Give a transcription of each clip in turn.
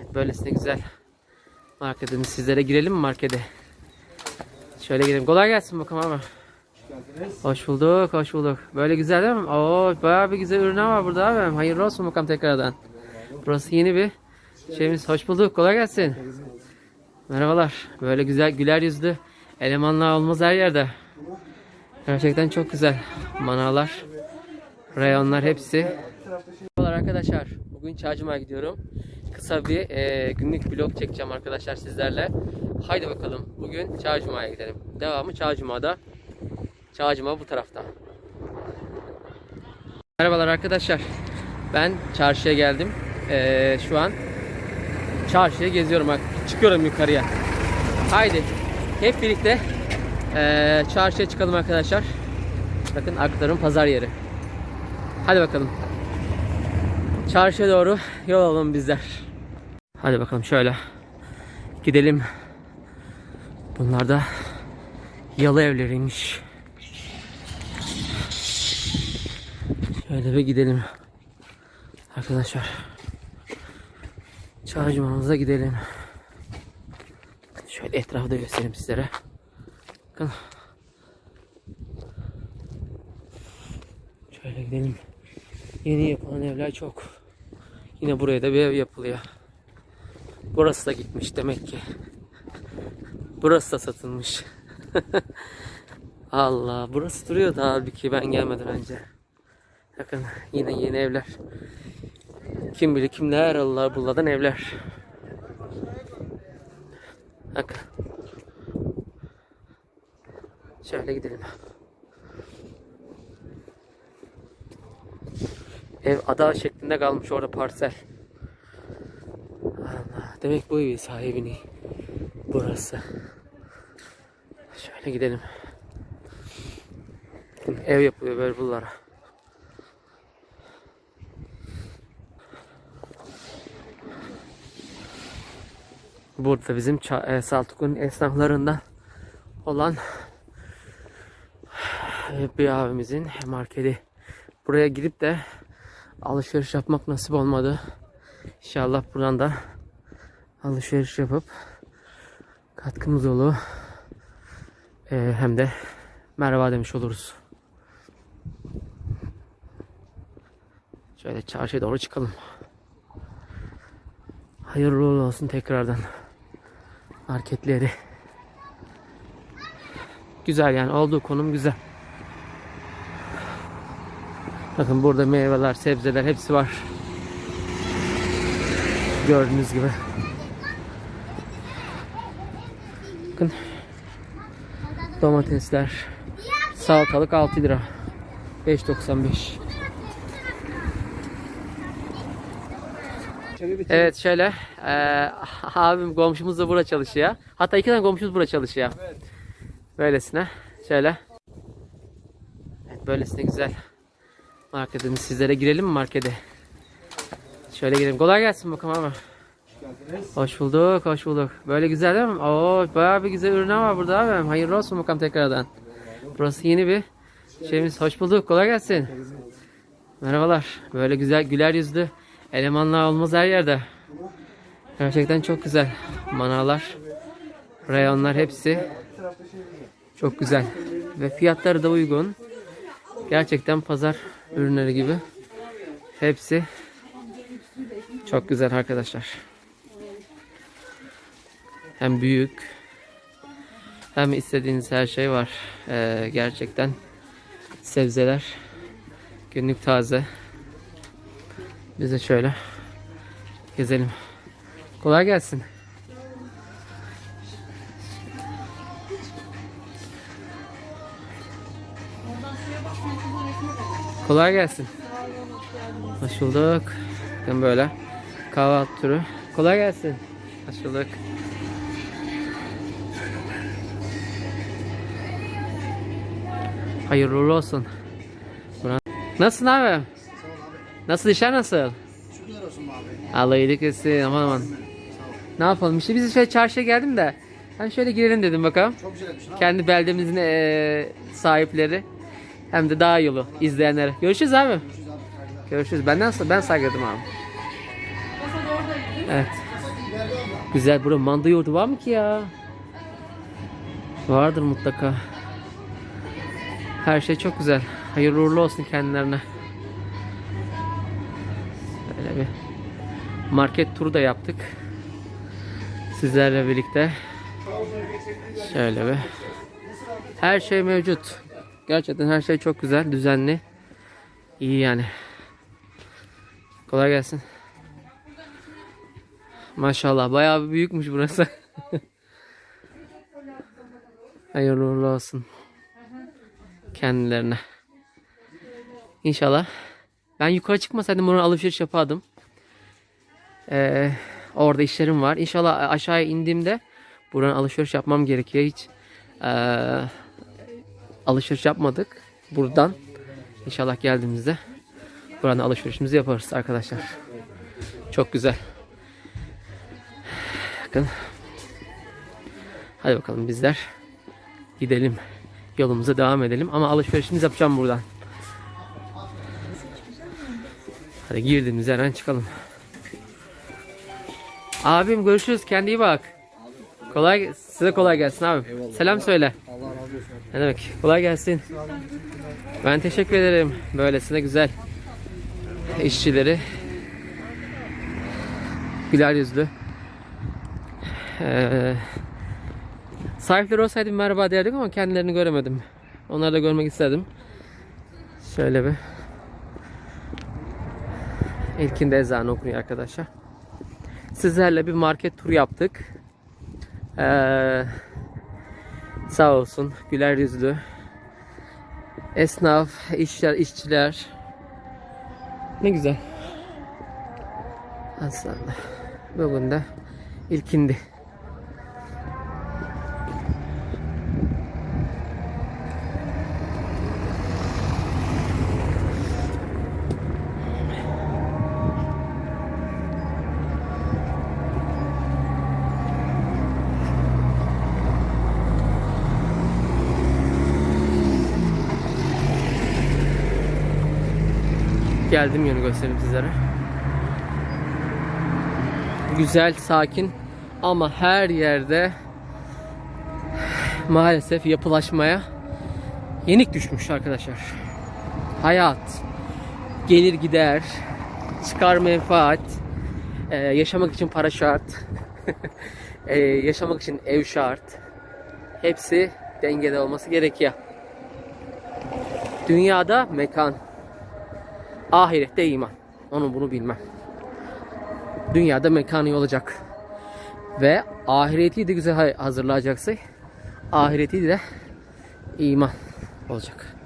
Evet, böylesine güzel marketimiz. Sizlere girelim mi markete? Şöyle girelim. Kolay gelsin bakalım abi. Hoş bulduk, hoş bulduk. Böyle güzel değil mi? Oo, bayağı bir güzel ürünler var burada abi. Hayırlı olsun bakalım tekrardan. Burası yeni bir şeyimiz. Hoş bulduk, kolay gelsin. Merhabalar. Böyle güzel, güler yüzlü elemanlar olmaz her yerde. Gerçekten çok güzel. Manavlar, reyonlar hepsi. Merhabalar arkadaşlar. Bugün Çağcıma'ya gidiyorum. Kısa bir e, günlük vlog çekeceğim arkadaşlar sizlerle. Haydi bakalım. Bugün Çağcıma'ya gidelim. Devamı Çağcıma'da. Çağcıma bu tarafta. Merhabalar arkadaşlar. Ben çarşıya geldim. E, şu an çarşıya geziyorum. Bak, çıkıyorum yukarıya. Haydi. Hep birlikte e, çarşıya çıkalım arkadaşlar. Bakın Aktar'ın pazar yeri. Hadi bakalım. Çarşıya doğru yol alalım bizler. Hadi bakalım şöyle. Gidelim. Bunlar da yalı evleriymiş. Şöyle bir gidelim. Arkadaşlar. Çarşımamıza gidelim. Şöyle etrafı da göstereyim sizlere. Bakın. Şöyle gidelim. Yeni yapılan evler çok. Yine buraya da bir ev yapılıyor. Burası da gitmiş demek ki. Burası da satılmış. Allah burası duruyordu halbuki ben gelmeden önce. Bakın yine yeni evler. Kim bilir kimler Allah bulladan evler. Bakın. Şöyle gidelim. Ev ada şeklinde kalmış orada parsel. Allah. Demek bu evin sahibini. Burası. Şöyle gidelim. Ev yapılıyor böyle bunlara. Burada bizim e, Saltuk'un esnaflarından olan bir abimizin marketi. Buraya gidip de alışveriş yapmak nasip olmadı. İnşallah buradan da alışveriş yapıp katkımız olur. Ee, hem de merhaba demiş oluruz. Şöyle çarşıya doğru çıkalım. Hayırlı olsun tekrardan. Marketleri. Güzel yani olduğu konum güzel. Bakın burada meyveler, sebzeler hepsi var. Gördüğünüz gibi. Bakın. Domatesler. Salatalık 6 lira. 5.95. Evet şöyle eee abim komşumuz da burada çalışıyor. Hatta iki tane komşumuz burada çalışıyor. Böylesine şöyle. Evet, böylesine güzel marketimiz. Sizlere girelim mi markete? Şöyle girelim. Kolay gelsin bakalım abi. Hoş bulduk, hoş bulduk. Böyle güzel değil mi? Oo, bayağı bir güzel ürünler var burada abi. Hayırlı olsun bakalım tekrardan. Burası yeni bir şeyimiz. Hoş bulduk, kolay gelsin. Merhabalar. Böyle güzel, güler yüzlü elemanlar olmaz her yerde. Gerçekten çok güzel. Manavlar, reyonlar hepsi çok güzel. Ve fiyatları da uygun. Gerçekten pazar ürünleri gibi. Hepsi çok güzel arkadaşlar. Hem büyük hem istediğiniz her şey var. Ee, gerçekten sebzeler günlük taze. Biz de şöyle gezelim. Kolay gelsin. Kolay gelsin. Hoş bulduk. Bakın böyle kahvaltı türü. Kolay gelsin. Hoş bulduk. Hayırlı uğurlu olsun. Nasılsın abi? Nasıl işler nasıl? Şükürler olsun abi. Allah iyilik etsin aman aman. Ne yapalım işte biz şöyle çarşıya geldim de. Ben şöyle girelim dedim bakalım. Çok güzel etmişsin abi. Kendi beldemizin eee, sahipleri. Hem de daha yolu izleyenlere. Görüşürüz abi. Görüşürüz abi. Görüşürüz. Benden ben saygıladım abi. Evet. Güzel bura manda yoğurdu var mı ki ya? Vardır mutlaka. Her şey çok güzel. Hayırlı uğurlu olsun kendilerine. Böyle bir market turu da yaptık. Sizlerle birlikte. Şöyle bir. Her şey mevcut. Gerçekten her şey çok güzel, düzenli. İyi yani. Kolay gelsin. Maşallah bayağı büyükmüş burası. Hayırlı uğurlu olsun. Kendilerine. İnşallah. Ben yukarı çıkmasaydım bunu alışveriş yapardım. Ee, orada işlerim var. İnşallah aşağıya indiğimde buradan alışveriş yapmam gerekiyor. Hiç ee, alışveriş yapmadık. Buradan inşallah geldiğimizde buradan alışverişimizi yaparız arkadaşlar. Çok güzel. Bakın. Hadi bakalım bizler gidelim. Yolumuza devam edelim. Ama alışverişimizi yapacağım buradan. Hadi girdiğimiz yerden çıkalım. Abim görüşürüz. Kendine iyi bak. Kolay size kolay gelsin abim. Selam söyle. Allah. Ne demek? Kolay gelsin. Ben teşekkür ederim. Böylesine güzel işçileri. Güler yüzlü. Ee, sahipleri olsaydı merhaba derdik ama kendilerini göremedim. Onları da görmek istedim. Şöyle bir. İlkinde ezanı okunuyor arkadaşlar. Sizlerle bir market turu yaptık. Ee, sağ olsun güler yüzlü esnaf, işler, işçiler. Ne güzel. Aslında bugün de ilkindi. Geldim yönü göstereyim sizlere. Güzel, sakin ama her yerde maalesef yapılaşmaya yenik düşmüş arkadaşlar. Hayat, gelir gider, çıkar menfaat, ee, yaşamak için para şart, ee, yaşamak için ev şart. Hepsi dengede olması gerekiyor. Dünyada mekan, ahirette iman. Onu bunu bilmem. Dünyada mekanı olacak. Ve ahireti de güzel hazırlayacaksa ahireti de iman olacak.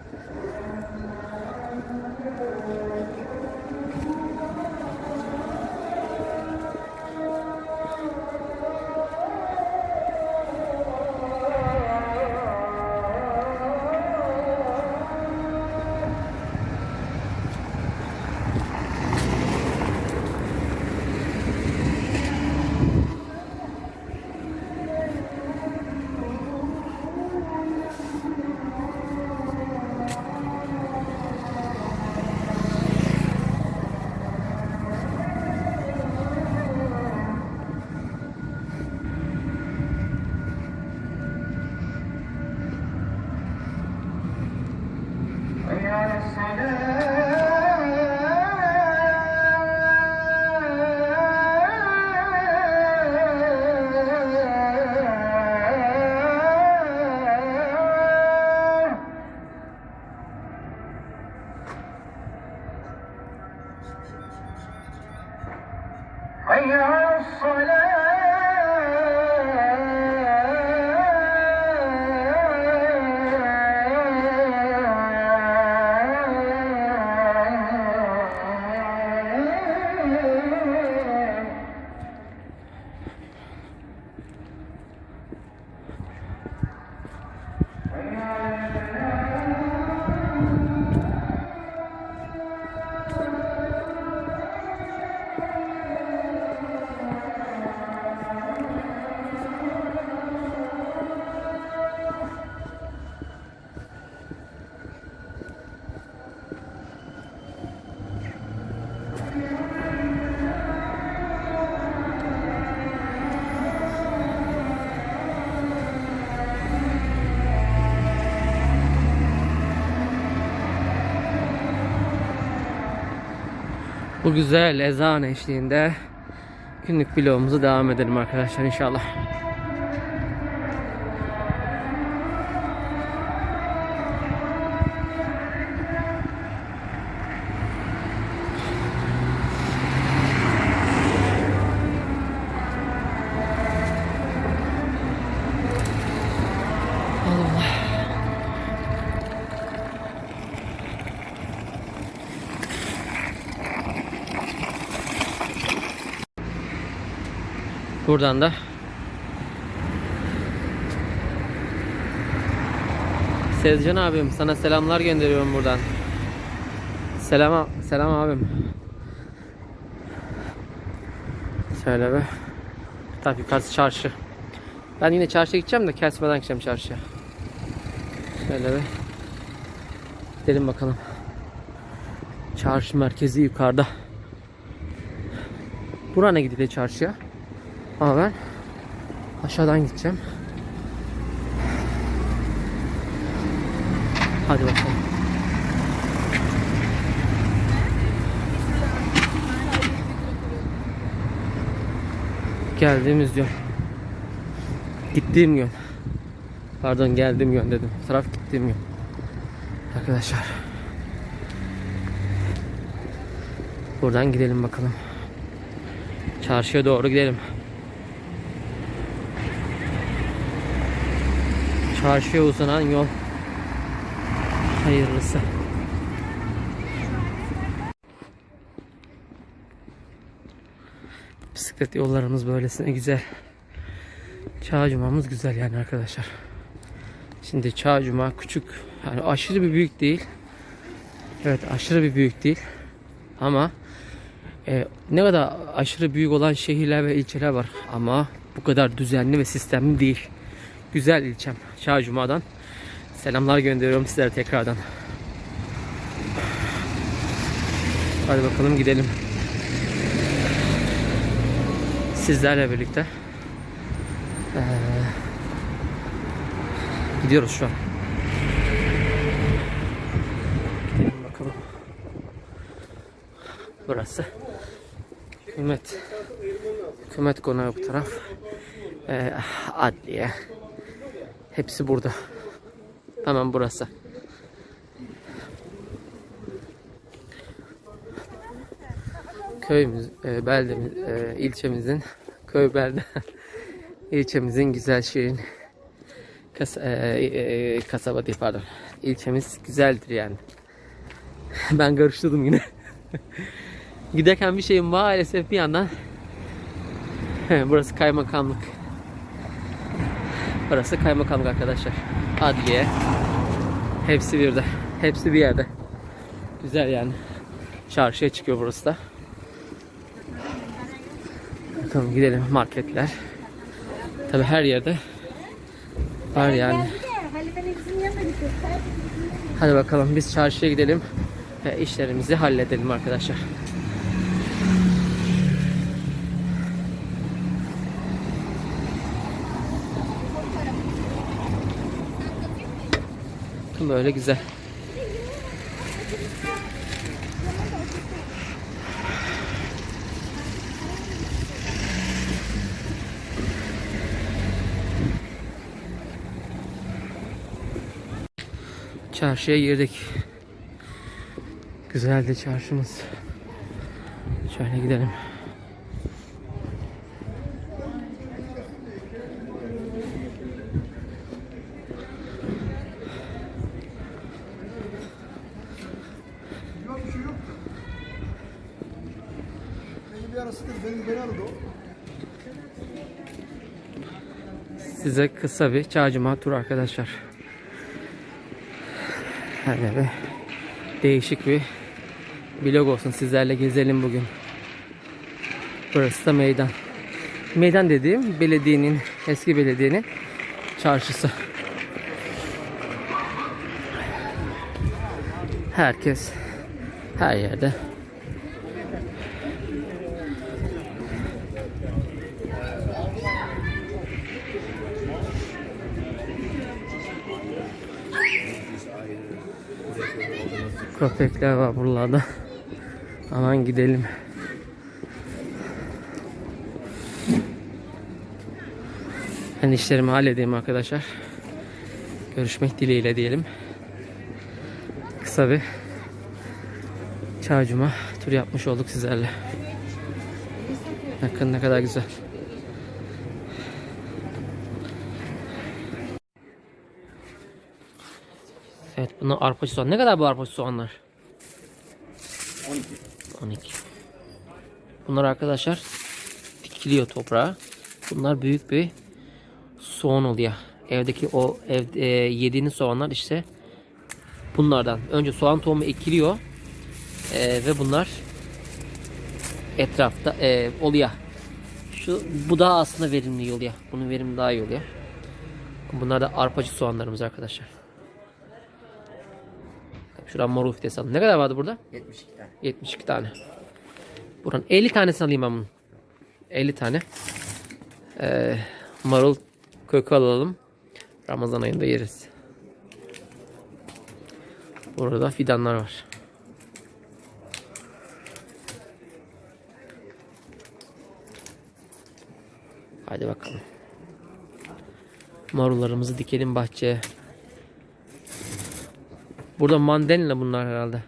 Bu güzel ezan eşliğinde günlük vlogumuzu devam edelim arkadaşlar inşallah. Buradan da Sezcan abim sana selamlar gönderiyorum buradan. Selam selam abim. Şöyle be. Tabii yukarısı çarşı. Ben yine çarşıya gideceğim de kesmeden gideceğim çarşıya. Şöyle be. Gidelim bakalım. Çarşı merkezi yukarıda. Burana gidiyor çarşıya. Ama ben aşağıdan gideceğim. Hadi bakalım. Geldiğimiz yol. Gittiğim yol. Pardon geldiğim yön dedim. Taraf gittiğim yol. Arkadaşlar. Buradan gidelim bakalım. Çarşıya doğru gidelim. Çarşıya uzanan yol. Hayırlısı. Bisiklet yollarımız böylesine güzel. Çağ Cuma'mız güzel yani arkadaşlar. Şimdi Çağ Cuma küçük. Yani aşırı bir büyük değil. Evet aşırı bir büyük değil. Ama e, ne kadar aşırı büyük olan şehirler ve ilçeler var. Ama bu kadar düzenli ve sistemli değil. Güzel ilçem. Cuma'dan. Selamlar gönderiyorum sizlere tekrardan. Hadi bakalım gidelim. Sizlerle birlikte. Ee, gidiyoruz şu an. Gidelim bakalım. Burası. Hükümet. Hükümet konağı bu taraf. Ee, adliye. Hepsi burada. Hemen burası. Köyümüz, e, beldemiz, e, ilçemizin köy belde ilçemizin güzel şirin kas, e, e, kasaba değil pardon. İlçemiz güzeldir yani. ben karıştırdım yine. Giderken bir şeyim maalesef bir yandan burası kaymakamlık. Burası kaymakamlık arkadaşlar. Adliye. Hepsi bir de. Hepsi bir yerde. Güzel yani. Çarşıya çıkıyor burası da. Bakalım gidelim marketler. Tabi her yerde var yani. Hadi bakalım biz çarşıya gidelim ve işlerimizi halledelim arkadaşlar. Böyle güzel. Çarşıya girdik. Güzeldi çarşımız. Şöyle gidelim. Size kısa bir çağcıma tur arkadaşlar. Böyle bir değişik bir vlog olsun. Sizlerle gezelim bugün. Burası da meydan. Meydan dediğim belediyenin, eski belediyenin çarşısı. Herkes her yerde köpekler var buralarda. Aman gidelim. Ben işlerimi halledeyim arkadaşlar. Görüşmek dileğiyle diyelim. Kısa bir Çağcuma tur yapmış olduk sizlerle. Bakın ne kadar güzel. Bunlar arpacı soğan. Ne kadar bu arpacı soğanlar? 12. 12. Bunlar arkadaşlar dikiliyor toprağa. Bunlar büyük bir soğan oluyor. Evdeki o ev, e, yediğiniz soğanlar işte bunlardan. Önce soğan tohumu ekiliyor. E, ve bunlar etrafta e, oluyor. Şu bu daha aslında verimli oluyor. Bunun verimi daha iyi oluyor. Bunlar da arpacı soğanlarımız arkadaşlar. Şuradan marul fidesi aldım. Ne kadar vardı burada? 72 tane. 72 tane. Buranın 50 tanesini alayım ben bunun. 50 tane. Ee, marul kökü alalım. Ramazan ayında yeriz. Burada fidanlar var. Hadi bakalım. Marullarımızı dikelim bahçeye. Burada mandalina bunlar herhalde.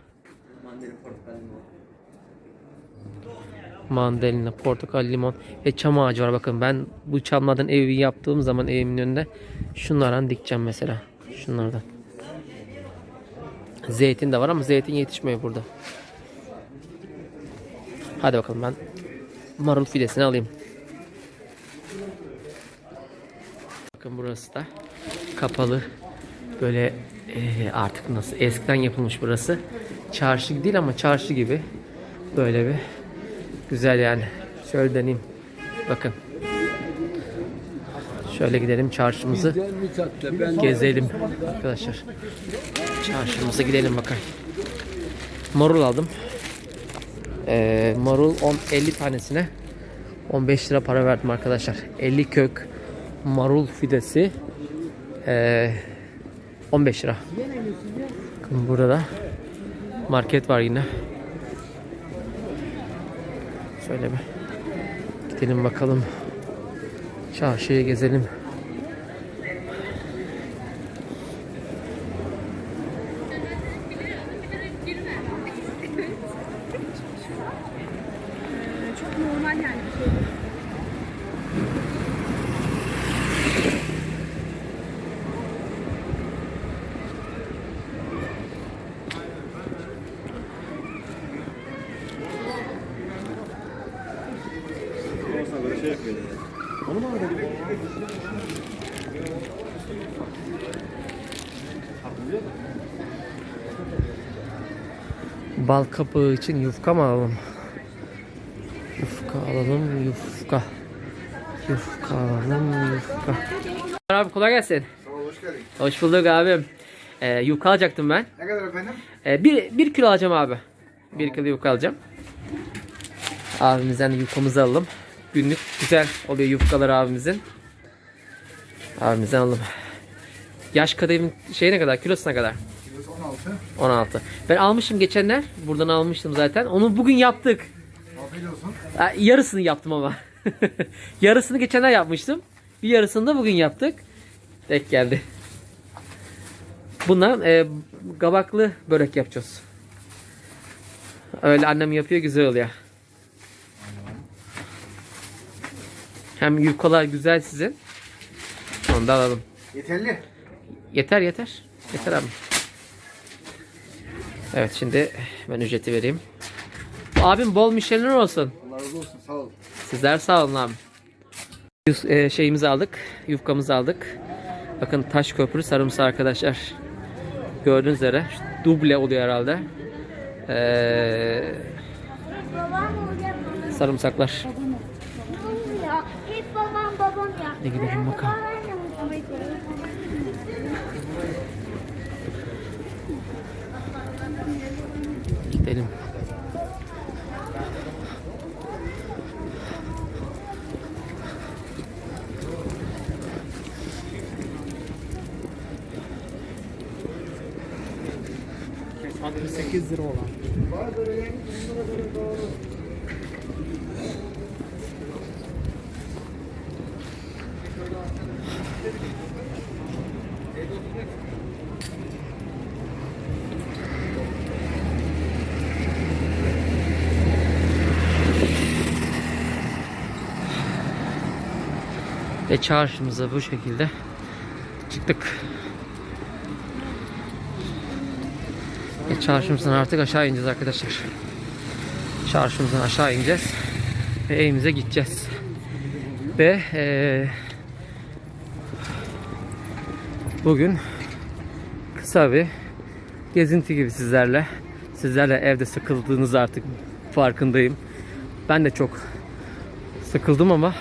Mandalina portakal limon. Ve çam ağacı var. Bakın ben bu çamlardan evi yaptığım zaman evimin önünde şunlardan dikeceğim mesela. Şunlardan. Zeytin de var ama zeytin yetişmiyor burada. Hadi bakalım ben marul fidesini alayım. Bakın burası da kapalı. Böyle eee, artık nasıl eskiden yapılmış burası. Çarşı değil ama çarşı gibi. Böyle bir Güzel yani. Şöyle deneyeyim. Bakın. Şöyle gidelim çarşımızı gezelim arkadaşlar. Çarşımıza gidelim bakalım. Marul aldım. Ee, marul 10 50 tanesine 15 lira para verdim arkadaşlar. 50 kök marul fidesi ee, 15 lira. Burada da market var yine. Şöyle bir gidelim bakalım. Çarşıya gezelim. Bal kapağı için yufka mı alalım? Yufka alalım, yufka. Yufka alalım, yufka. Abi kolay gelsin. Sağ ol, hoş geldin. Hoş bulduk abim. Ee, yufka alacaktım ben. Ne kadar efendim? Ee, bir, bir kilo alacağım abi. Bir kilo yufka alacağım. Abimizden de yufkamızı alalım. Günlük güzel oluyor yufkalar abimizin. Abimizden alalım. Yaş kademin şey ne kadar? Kilosuna kadar? Kilosu 16. 16. Ben almışım geçenler. Buradan almıştım zaten. Onu bugün yaptık. Afiyet olsun. Ha, Yarısını yaptım ama. yarısını geçenler yapmıştım. Bir yarısını da bugün yaptık. Tek geldi. Bundan e, kabaklı börek yapacağız. Öyle annem yapıyor güzel oluyor. Hem yufkalar güzel sizin. Onu da alalım. Yeterli. Yeter yeter. Yeter abi. Evet şimdi ben ücreti vereyim. Abim bol müşteriler olsun. Allah razı olsun, sağ ol. Sizler sağ olun abi. Yus- e, şeyimizi aldık. Yufkamızı aldık. Bakın taş köprü sarımsağı arkadaşlar. Gördüğünüz üzere duble oluyor herhalde. Ee, sarımsaklar. Ya hep babam babam ya. Ne gidelim bakalım. Gidelim. 68 lira olan. Ve çarşımıza bu şekilde çıktık. Ve çarşımızdan artık aşağı ineceğiz arkadaşlar. Çarşımızdan aşağı ineceğiz. Ve evimize gideceğiz. Ve eee, bugün kısa bir gezinti gibi sizlerle. Sizlerle evde sıkıldığınız artık farkındayım. Ben de çok sıkıldım ama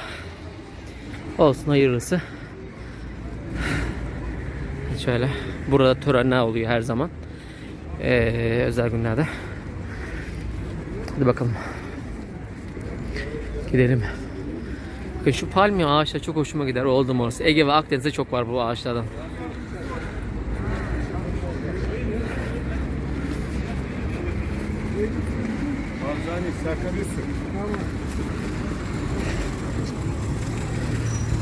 olsun hayırlısı. Şöyle burada törenler oluyor her zaman. Ee, özel günlerde. Hadi bakalım. Gidelim. Bakın şu palmiye ağaçlar çok hoşuma gider. Oldum orası. Ege ve Akdeniz'de çok var bu ağaçlardan. Barzani.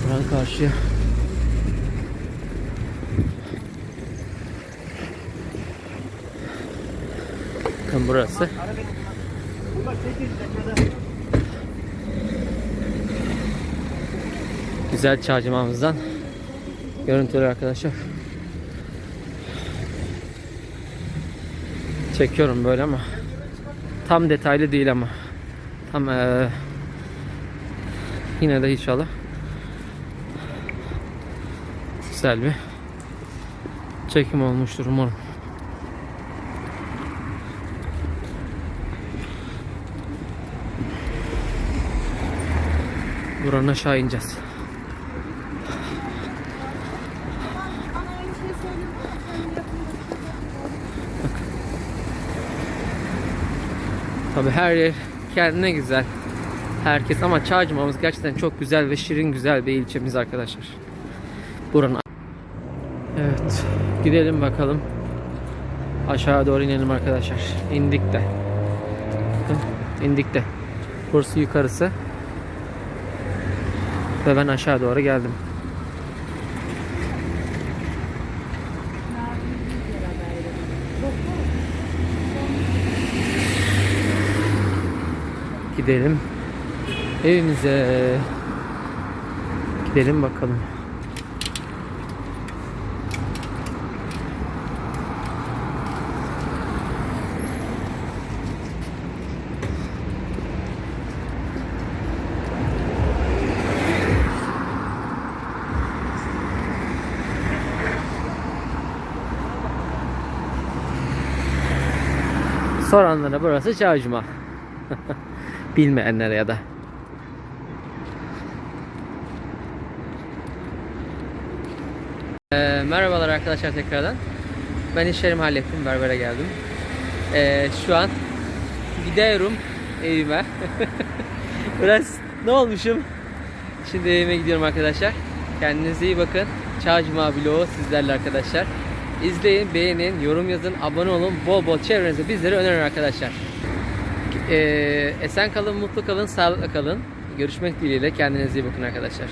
Buranın karşıya. Bakın burası. Güzel çağcımamızdan görüntüler arkadaşlar. Çekiyorum böyle ama tam detaylı değil ama tam eee, yine de inşallah güzel bir çekim olmuştur umarım. Buranın aşağı ineceğiz. Tabi her yer kendine güzel. Herkes ama Çağcımamız gerçekten çok güzel ve şirin güzel bir ilçemiz arkadaşlar. Buranın Evet. Gidelim bakalım. Aşağı doğru inelim arkadaşlar. İndik de. Bakın, indik de. Burası yukarısı. Ve ben aşağı doğru geldim. Gidelim. Evimize. Gidelim bakalım. Soranlara burası Çağcuma. Bilmeyenlere ya da. Ee, merhabalar arkadaşlar tekrardan. Ben işlerimi hallettim. Berbere geldim. Ee, şu an gidiyorum evime. Biraz ne olmuşum? Şimdi evime gidiyorum arkadaşlar. Kendinize iyi bakın. Çağcuma vlogu sizlerle arkadaşlar. İzleyin, beğenin, yorum yazın, abone olun. Bol bol çevrenize bizleri önerin arkadaşlar. Ee, esen kalın, mutlu kalın, sağlıklı kalın. Görüşmek dileğiyle. Kendinize iyi bakın arkadaşlar.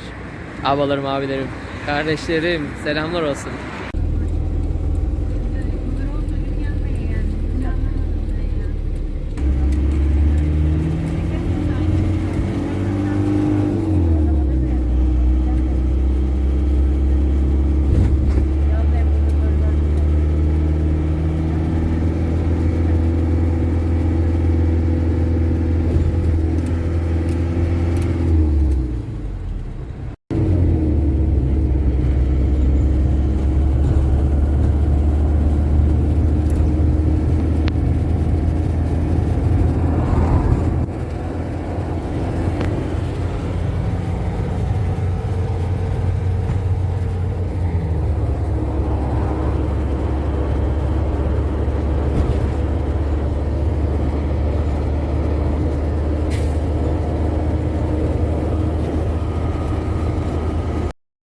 Abalarım, abilerim, kardeşlerim selamlar olsun.